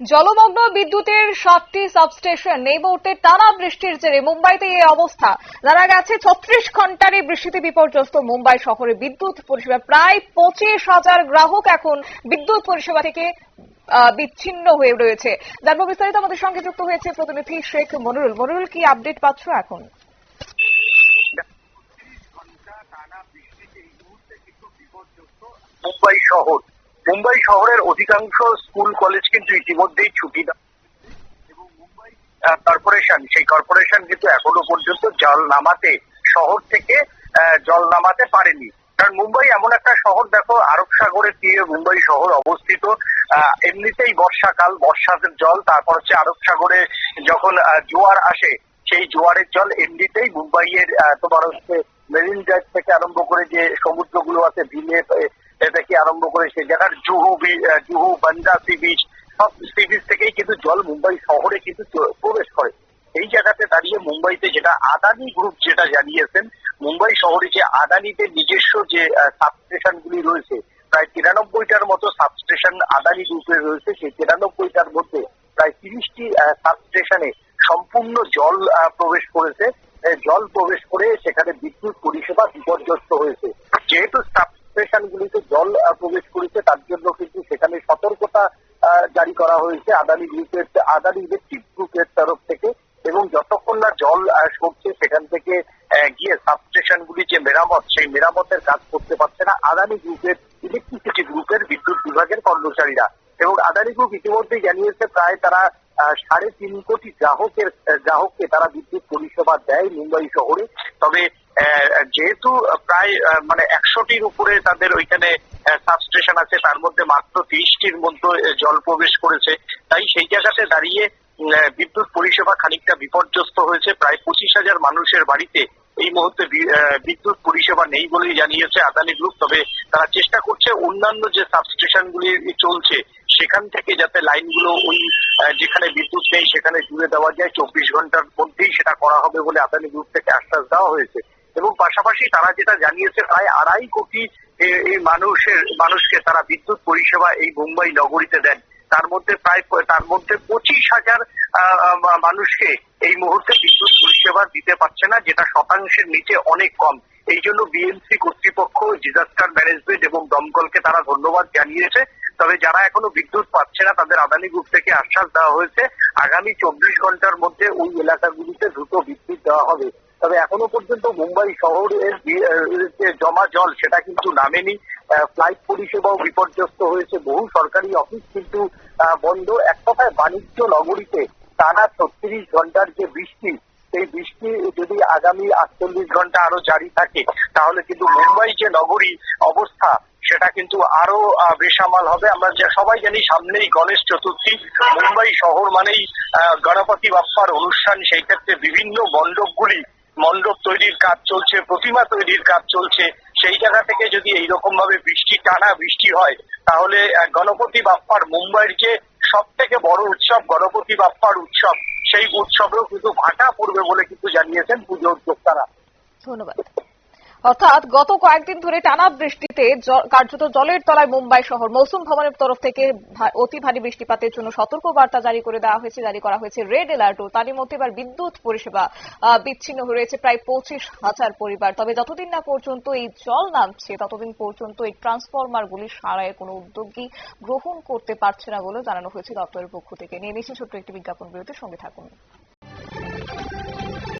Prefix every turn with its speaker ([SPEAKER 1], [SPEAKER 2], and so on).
[SPEAKER 1] জলমগ্ন বিদ্যুতের সাতটি সাবস্টেশন এই মুহূর্তে টানা বৃষ্টির জেরে মুম্বাইতে এই অবস্থা। জানা গেছে, ছত্রিশ ঘণ্টার এই বৃষ্টিতে বিপর্যস্ত মুম্বাই শহরে বিদ্যুৎ পরিষেবা। প্রায় পঁচিশ হাজার গ্রাহক এখন বিদ্যুৎ পরিষেবা থেকে বিচ্ছিন্ন হয়ে রয়েছে। জানব বিস্তারিত আমাদের সঙ্গে যুক্ত হয়েছে প্রতিনিধি শেখ মনিরুল। মনিরুল, কি আপডেট পাচ্ছ এখন?
[SPEAKER 2] মুম্বাই শহর মুম্বাই শহরের অধিকাংশ স্কুল, কলেজ কিন্তু ইতিমধ্যেই ছুটি এবং কর্পোরেশন সেই কর্পোরেশন কিন্তু এখনও পর্যন্ত জল নামাতে, শহর থেকে জল নামাতে পারেনি। কারণ মুম্বাই এমন একটা শহর, দেখো, আরব সাগরের তীরে মুম্বাই শহর অবস্থিত। এমনিতেই বর্ষাকাল, বর্ষার জল, তারপর হচ্ছে আরব সাগরে যখন জোয়ার আসে, সেই জোয়ারের জল এমনিতেই মুম্বাইয়ের তোমার হচ্ছে মেরিন ড্রাইভ থেকে আরম্ভ করে যে সমুদ্রগুলো আছে ভিলে থেকে আরম্ভ করে সে জায়গার জুহু জুহু বান্দা সি বিচ সব সি বিচ থেকেই কিন্তু জল মুম্বাই শহরে কিন্তু প্রবেশ করে। এই জায়গাতে দাঁড়িয়ে মুম্বাইতে যেটা আদানি গ্রুপ যেটা জানিয়েছেন, মুম্বাই শহরে যে আদানিদের নিজস্ব যে সাবস্টেশন গুলি রয়েছে, প্রায় তিরানব্বইটার মতো সাবস্টেশন আদানি গ্রুপের রয়েছে। সেই তিরানব্বইটার মধ্যে প্রায় তিরিশটি সাবস্টেশনে সম্পূর্ণ জল প্রবেশ করেছে। জল প্রবেশ করে সেখানে বিদ্যুৎ পরিষেবা বিপর্যস্ত হয়েছে। যেহেতু সাবস্টেশন গুলিতে জল আহ, প্রবেশ করেছে তার জন্য কিন্তু সেখানে সতর্কতা আহ, জারি করা হয়েছে আদানি গ্রুপের, আদানি ইলেকট্রিক গ্রুপের তরফ থেকে এবং যতক্ষণ না জল সরছে সেখান থেকে গিয়ে সাবস্টেশন গুলি যে মেরামত, সেই মেরামতের কাজ করতে পারছে না। আদানি গ্রুপের, ইলেকট্রিসিটি গ্রুপের বিদ্যুৎ বিভাগের কর্মচারীরা। এবং আদানি গ্রুপ ইতিমধ্যেই জানিয়েছে, প্রায় তারা সাড়ে তিন কোটি গ্রাহকের গ্রাহককে তারা বিদ্যুৎ পরিষেবা দেয় মুম্বাই শহরে। তবে যেহেতু প্রায় মানে একশোটির উপরে তাদের ওইখানে সাবস্টেশন আছে, তার মধ্যে মাত্র তিরিশটির মধ্যে জল প্রবেশ করেছে। তাই সেই জায়গাতে দাঁড়িয়ে বিদ্যুৎ পরিষেবা খানিকটা বিপর্যস্ত হয়েছে। প্রায় পঁচিশ হাজার মানুষের বাড়িতে এই মুহূর্তে বিদ্যুৎ পরিষেবা নেই বলেই জানিয়েছে আদানি গ্রুপ তবে তারা চেষ্টা করছে অন্যান্য যে সাবস্টেশন গুলি চলছে, সেখান থেকে যাতে লাইনগুলো ওই যেখানে বিদ্যুৎ নেই সেখানে জুড়ে দেওয়া যায়। চব্বিশ ঘণ্টার মধ্যেই সেটা করা হবে বলে আদানি গ্রুপ থেকে আশ্বাস দেওয়া হয়েছে। এবং পাশাপাশি তারা যেটা জানিয়েছে, প্রায় আড়াই কোটি এই মানুষের, মানুষকে তারা বিদ্যুৎ পরিষেবা এই মুম্বাই নগরীতে দেন। তার মধ্যে প্রায় তার মধ্যে পঁচিশ হাজার মানুষকে এই মুহূর্তে বিদ্যুৎ পরিষেবা দিতে পারছে না, যেটা শতাংশের নিচে অনেক কম। এই জন্য বিএমসি কর্তৃপক্ষ, ডিজাস্টার ম্যানেজমেন্ট এবং দমকলকে তারা ধন্যবাদ জানিয়েছে। তবে যারা এখনও বিদ্যুৎ পাচ্ছে না, তাদের আদানি গ্রুপ থেকে আশ্বাস দেওয়া হয়েছে, আগামী চব্বিশ ঘণ্টার মধ্যে ওই এলাকাগুলিতে দ্রুত বিদ্যুৎ দেওয়া হবে। তবে এখনও পর্যন্ত মুম্বাই শহরের যে জমা জল সেটা কিন্তু নামেনি। ফ্লাইট পরিষেবাও বিপর্যস্ত হয়েছে। বহু সরকারি অফিস কিন্তু বন্ধ। এক কথায় বাণিজ্য নগরীতে টানা ছত্রিশ ঘণ্টার যে বৃষ্টি, সেই বৃষ্টি যদি আগামী আটচল্লিশ ঘণ্টা আরও জারি থাকে, তাহলে কিন্তু মুম্বাই যে নগরী অবস্থা, সেটা কিন্তু আরও বেসামাল হবে। আমরা যে, সবাই জানি সামনেই গণেশ চতুর্থী। মুম্বাই শহর মানেই গণপতি বাপ্পার অনুষ্ঠান। সেই ক্ষেত্রে বিভিন্ন মণ্ডপগুলি মণ্ডপ তৈরির কাজ চলছে, প্রতিমা তৈরির কাজ চলছে, সেই জায়গা থেকে যদি এইরকম ভাবে বৃষ্টি টানা বৃষ্টি হয়, তাহলে গণপতি বাপ্পার মুম্বাইয়ের যে সব থেকে বড় উৎসব, গণপতি বাপ্পার উৎসব, সেই উৎসবেও কিন্তু ভাটা পড়বে বলে কিন্তু জানিয়েছেন পুজো উদ্যোক্তারা।
[SPEAKER 1] ধন্যবাদ। অর্থাৎ গত কয়েকদিন ধরে টানা বৃষ্টিতে কার্যত জলের তলায় মুম্বাই শহর। মৌসুম ভবনের তরফ থেকে অতি ভারী বৃষ্টিপাতের জন্য সতর্ক বার্তা জারি করে দেওয়া হয়েছে, জারি করা হয়েছে রেড অ্যালার্টও। তারই মধ্যে এবার বিদ্যুৎ পরিষেবা বিচ্ছিন্ন রয়েছে প্রায় পঁচিশ হাজার পরিবার। তবে যতদিন না পর্যন্ত এই জল নামছে, ততদিন পর্যন্ত এই ট্রান্সফরমারগুলি সারায় কোনো উদ্যোগই গ্রহণ করতে পারছে না বলে জানানো হয়েছে দপ্তরের পক্ষ থেকে। নিয়ে নিচ্ছে ছোট্ট একটি বিজ্ঞাপন বিরতির, সঙ্গে থাকুন।